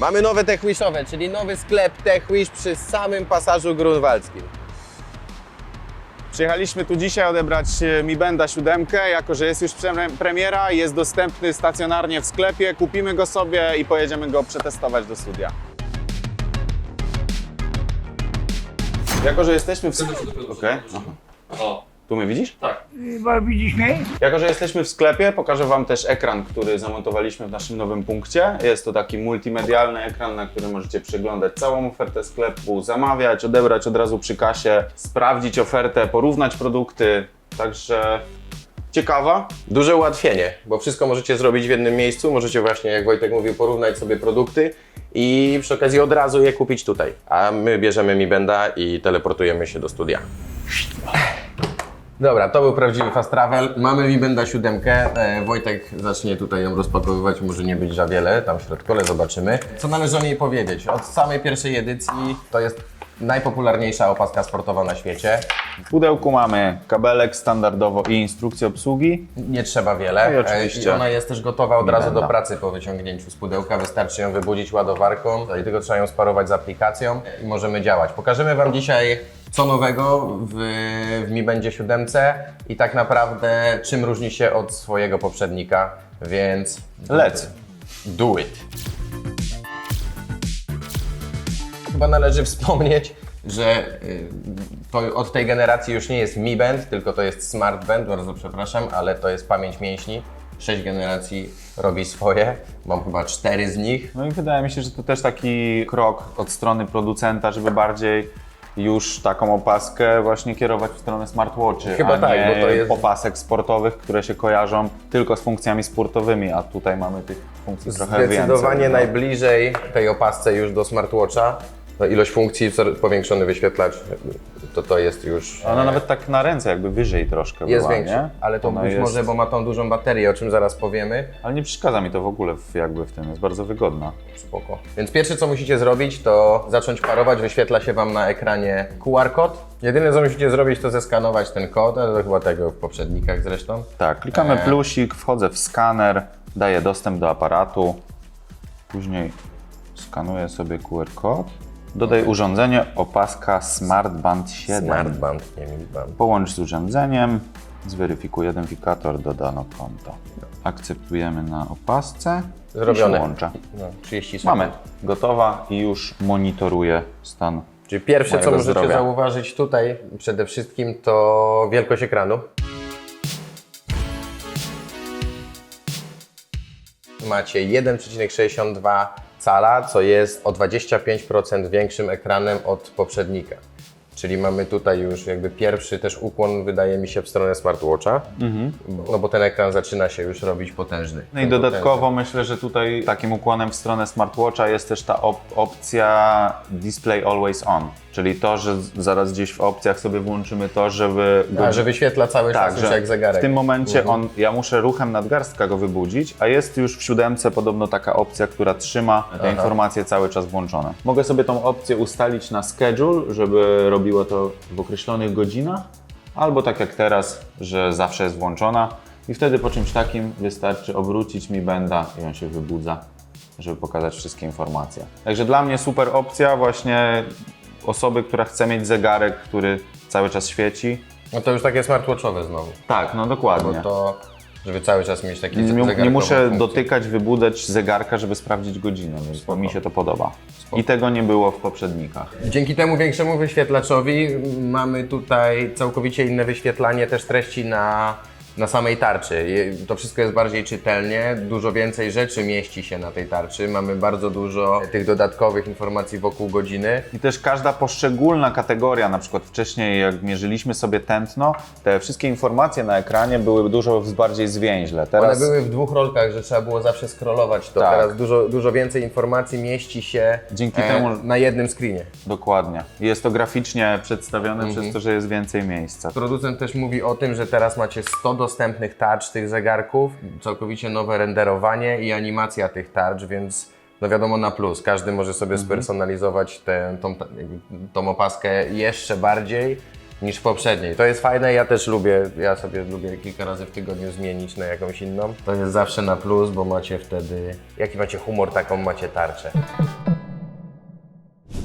Mamy nowe TechWishowe, czyli nowy sklep TechWish przy samym pasażu grunwaldzkim. Przyjechaliśmy tu dzisiaj odebrać e, Mi Benda 7, jako że jest już pre- premiera, jest dostępny stacjonarnie w sklepie, kupimy go sobie i pojedziemy go przetestować do studia. Jako, że jesteśmy w. Okej. aha. O, Tu mnie widzisz? tak. Widzisz mnie? Jako, że jesteśmy w sklepie, pokażę Wam też ekran, który zamontowaliśmy w naszym nowym punkcie. Jest to taki multimedialny ekran, na którym możecie przeglądać całą ofertę sklepu, zamawiać, odebrać od razu przy kasie, sprawdzić ofertę, porównać produkty. Także ciekawa. Duże ułatwienie, bo wszystko możecie zrobić w jednym miejscu. Możecie właśnie, jak Wojtek mówił, porównać sobie produkty i przy okazji od razu je kupić tutaj. A my bierzemy Mi Benda i teleportujemy się do studia. Dobra, to był prawdziwy fast travel. Mamy Mi Benda 7. E, Wojtek zacznie tutaj ją rozpakowywać, może nie być za wiele, tam w środku, ale zobaczymy. Co należy o niej powiedzieć? Od samej pierwszej edycji to jest najpopularniejsza opaska sportowa na świecie. W pudełku mamy kabelek standardowo i instrukcję obsługi. Nie trzeba wiele. No i oczywiście E, ona jest też gotowa od razu do pracy po wyciągnięciu z pudełka. Wystarczy ją wybudzić ładowarką i tylko trzeba ją sparować z aplikacją i możemy działać. Pokażemy Wam dzisiaj co nowego w, w Mi Będzie 7 i tak naprawdę czym różni się od swojego poprzednika, więc Let's. do it. Chyba należy wspomnieć, że y, to od tej generacji już nie jest Mi Band, tylko to jest Smart Band, bardzo przepraszam, ale to jest pamięć mięśni. Sześć generacji robi swoje, mam chyba cztery z nich. No i wydaje mi się, że to też taki krok od strony producenta, żeby bardziej już taką opaskę właśnie kierować w stronę smartwatchy, Chyba a tak, nie bo to jest- opasek sportowych, które się kojarzą tylko z funkcjami sportowymi, a tutaj mamy tych funkcji trochę więcej. Zdecydowanie no. najbliżej tej opasce już do smartwatcha. No, ilość funkcji, powiększony wyświetlacz, to to jest już... Ona nawet tak na ręce jakby wyżej troszkę jest była, większa, nie? ale to Ona być jest... może, bo ma tą dużą baterię, o czym zaraz powiemy. Ale nie przeszkadza mi to w ogóle w, jakby w tym, jest bardzo wygodna. Spoko. Więc pierwsze co musicie zrobić to zacząć parować, wyświetla się Wam na ekranie QR kod. Jedyne co musicie zrobić to zeskanować ten kod, ale to chyba tego w poprzednikach zresztą. Tak, klikamy Eee. plusik, wchodzę w skaner, daję dostęp do aparatu, później skanuję sobie QR kod, dodaj urządzenie opaska Smart Band 7. Smartband, nie Milband. Połącz z urządzeniem, zweryfikuj identyfikator, dodano konto. Akceptujemy na opasce i Zrobione. się łącza. No, 30 sekund. Mamy, gotowa i już monitoruję stan. Czyli pierwsze co Mojego możecie zdrowia. zauważyć tutaj przede wszystkim to wielkość ekranu. Macie 1,62 cala, co jest o 25% większym ekranem od poprzednika. Czyli mamy tutaj już jakby pierwszy też ukłon, wydaje mi się, w stronę smartwatcha, no bo ten ekran zaczyna się już robić potężny. No i dodatkowo myślę, że tutaj takim ukłonem w stronę smartwatcha jest też ta op- opcja Display Always On, czyli to, że zaraz gdzieś w opcjach sobie włączymy to, żeby... A, że wyświetla cały tak, czas że jak zegarek. Mhm. w tym momencie on, ja muszę ruchem nadgarstka go wybudzić, a jest już w siódemce podobno taka opcja, która trzyma te informacje cały czas włączone. Mogę sobie tą opcję ustalić na schedule, żeby robiło to w określonych godzinach, albo tak jak teraz, że zawsze jest włączona i wtedy po czymś takim wystarczy obrócić mi benda i on się wybudza, żeby pokazać wszystkie informacje. Także dla mnie super opcja właśnie osoby, która chce mieć zegarek, który cały czas świeci, No to już takie smartwatchowe znowu. tak, no Bo dokładnie. to, żeby cały czas mieć taki Nie, nie zegarkową muszę funkcję. dotykać, wybudzać zegarka, żeby sprawdzić godzinę, więc Spoko. mi się to podoba. I tego nie było w poprzednikach. Dzięki temu większemu wyświetlaczowi mamy tutaj całkowicie inne wyświetlanie też treści na, na samej tarczy. To wszystko jest bardziej czytelnie, dużo więcej rzeczy mieści się na tej tarczy. Mamy bardzo dużo tych dodatkowych informacji wokół godziny. I też każda poszczególna kategoria, na przykład wcześniej jak mierzyliśmy sobie tętno, te wszystkie informacje na ekranie były dużo bardziej zwięźle. One Teraz były w dwóch rolkach, że trzeba było zawsze scrollować to. Tak. Teraz dużo, dużo więcej informacji mieści się e, Dzięki temu- na jednym screenie. dokładnie. Jest to graficznie przedstawione Mhm. przez to, że jest więcej miejsca. Producent też mówi o tym, że teraz macie 100 dostępnych tarcz tych zegarków, całkowicie nowe renderowanie i animacja tych tarcz, więc no wiadomo na plus. Każdy może sobie spersonalizować tę tą, tą opaskę jeszcze bardziej niż w poprzedniej. To jest fajne, ja też lubię, ja sobie lubię kilka razy w tygodniu zmienić na jakąś inną. To jest zawsze na plus, bo macie wtedy, jaki macie humor, taką macie tarczę.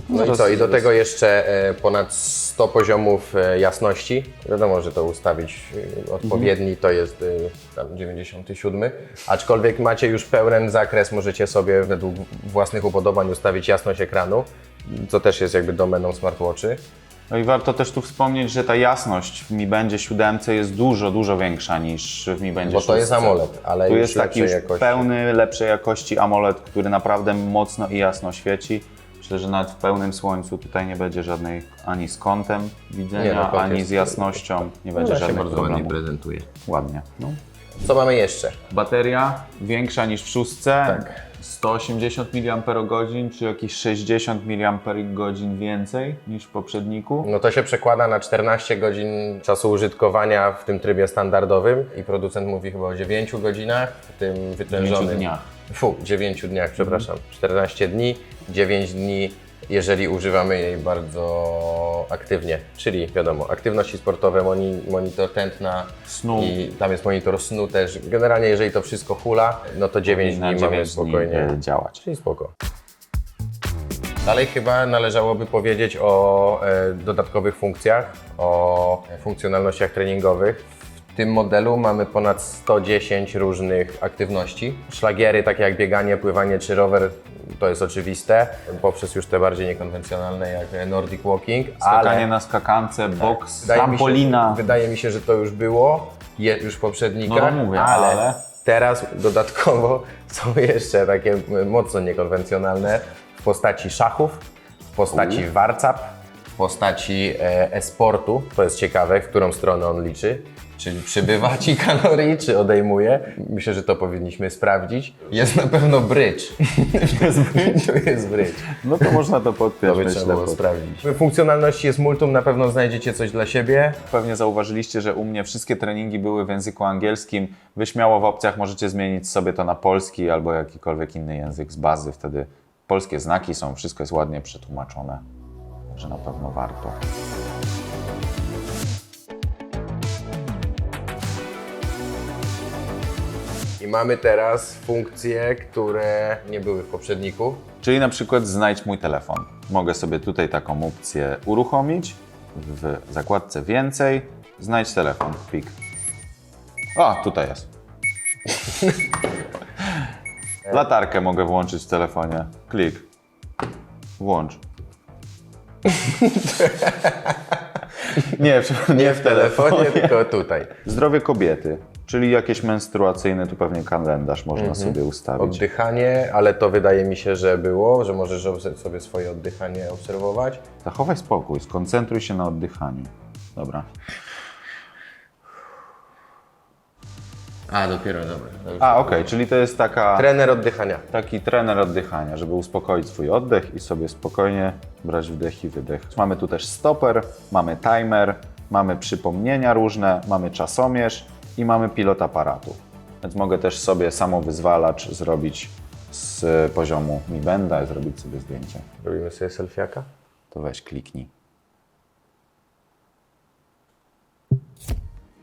No i co, i do tego jeszcze e, ponad 100 poziomów e, jasności. Wiadomo, że to ustawić e, odpowiedni to jest tam 97. Aczkolwiek macie już pełen zakres, możecie sobie według własnych upodobań ustawić jasność ekranu, co też jest jakby domeną smartwatchy. No i warto też tu wspomnieć, że ta jasność w Mi Bandzie 7 jest dużo, dużo większa niż w Mi Bandzie Bo to jest 6. AMOLED, ale Tu jest taki już jakości. pełny, lepszej jakości AMOLED, który naprawdę mocno i jasno świeci. Myślę, że nawet w pełnym słońcu tutaj nie będzie żadnej ani z kątem widzenia, Nie, no, kąt ani jest- z jasnością. Nie będzie Ona się żadnych bardzo ładnie problemów. prezentuje. Ładnie. No. Co mamy jeszcze? Bateria większa niż w szóstce. Tak. 180 mAh, czy jakieś 60 mAh więcej niż w poprzedniku. No to się przekłada na 14 godzin czasu użytkowania w tym trybie standardowym i producent mówi chyba o 9 godzinach w tym wytężonym. dniach. Fu, 9 dniach, przepraszam. 14 dni, 9 dni, jeżeli używamy jej bardzo aktywnie. Czyli wiadomo, aktywności sportowe, moni, monitor tętna Snu. i tam jest monitor snu też. Generalnie jeżeli to wszystko hula, no to 9 Na dni mamy 9 dni spokojnie. e, działać. Czyli spoko. Dalej chyba należałoby powiedzieć o e, dodatkowych funkcjach, o funkcjonalnościach treningowych. W tym modelu mamy ponad 110 różnych aktywności. Szlagiery takie jak bieganie, pływanie czy rower to jest oczywiste, poprzez już te bardziej niekonwencjonalne jak Nordic Walking, Skakanie ale na skakance, boks, wydaje mi, się, trampolina. wydaje mi się, że to już było je, już w poprzednikach, No, mówię, ale, ale- teraz dodatkowo są jeszcze takie mocno niekonwencjonalne w postaci szachów, w postaci warcap, w postaci e, e-sportu. To jest ciekawe, w którą stronę on liczy. Czy przybywa ci kalorii, czy odejmuje? Myślę, że to powinniśmy sprawdzić. Jest na pewno brycz. to jest brycz. No to można to To podpiąć, by myślę. trzeba było sprawdzić. W funkcjonalności jest multum, na pewno znajdziecie coś dla siebie. Pewnie zauważyliście, że u mnie wszystkie treningi były w języku angielskim. Wy śmiało w opcjach możecie zmienić sobie to na polski albo jakikolwiek inny język z bazy. Wtedy polskie znaki są, wszystko jest ładnie przetłumaczone. Także na pewno warto. Mamy teraz funkcje, które nie były w poprzedniku. Czyli na przykład znajdź mój telefon. Mogę sobie tutaj taką opcję uruchomić w zakładce więcej. Znajdź telefon. Pik. A, tutaj jest. Latarkę mogę włączyć w telefonie. Klik. Włącz. nie, nie W telefonie, tylko tutaj. Zdrowie kobiety, czyli jakieś menstruacyjne, tu pewnie kalendarz można sobie ustawić. Oddychanie, ale to wydaje mi się, że było, że możesz sobie swoje oddychanie obserwować. Zachowaj spokój, skoncentruj się na oddychaniu. Dobra. A, dopiero, dobra. A, okej, czyli to jest taka, Trener oddychania. taki trener oddychania, żeby uspokoić swój oddech i sobie spokojnie brać wdech i wydech. Mamy tu też stoper, mamy timer, mamy przypomnienia różne, mamy czasomierz i mamy pilot aparatu. Więc mogę też sobie samowyzwalacz zrobić z poziomu Mi Benda i zrobić sobie zdjęcie. Robimy sobie selfiaka. To weź kliknij.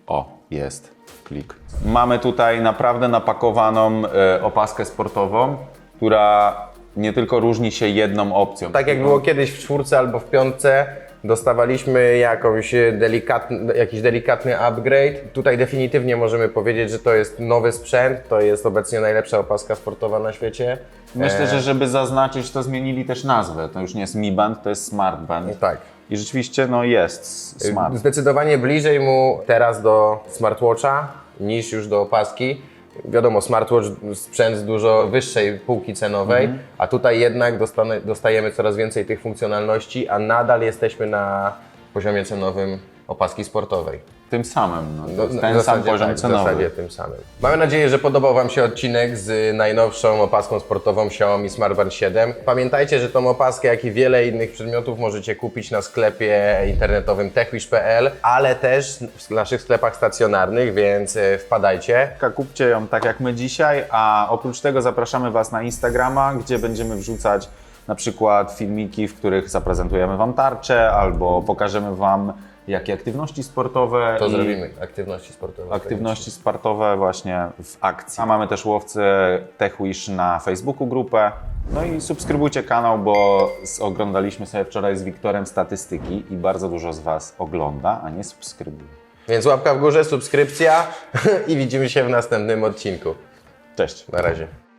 O, jest. Klik. Mamy tutaj naprawdę napakowaną e, opaskę sportową, która nie tylko różni się jedną opcją. Tak jak było kiedyś w czwórce albo w piątce, dostawaliśmy jakąś delikatny, jakiś delikatny upgrade. Tutaj definitywnie możemy powiedzieć, że to jest nowy sprzęt, to jest obecnie najlepsza opaska sportowa na świecie. Myślę, że żeby zaznaczyć, to zmienili też nazwę. To już nie jest Mi Band, to jest Smart Band. Tak. I rzeczywiście no jest smart. Zdecydowanie bliżej mu teraz do smartwatcha niż już do opaski. Wiadomo, smartwatch sprzęt z dużo wyższej półki cenowej, a tutaj jednak dostane, dostajemy coraz więcej tych funkcjonalności, a nadal jesteśmy na poziomie cenowym opaski sportowej. Tym samym. No, No, w ten sam zasadzie poziom tak, W cenowy. zasadzie tym samym. Mamy nadzieję, że podobał Wam się odcinek z najnowszą opaską sportową Xiaomi Smartband 7. Pamiętajcie, że tą opaskę, jak i wiele innych przedmiotów możecie kupić na sklepie internetowym techwish.pl, ale też w naszych sklepach stacjonarnych, więc e, wpadajcie. Kupcie ją tak jak my dzisiaj, a oprócz tego zapraszamy Was na Instagrama, gdzie będziemy wrzucać na przykład filmiki, w których zaprezentujemy Wam tarczę albo pokażemy Wam jak i aktywności sportowe. To zrobimy. Aktywności sportowe. Aktywności sportowe właśnie w akcji. A mamy też łowcy TechWish na Facebooku grupę. No i subskrybujcie kanał, bo oglądaliśmy sobie wczoraj z Wiktorem statystyki i bardzo dużo z Was ogląda, a nie subskrybuje. Więc łapka w górze, subskrypcja i widzimy się w następnym odcinku. Cześć! Na razie.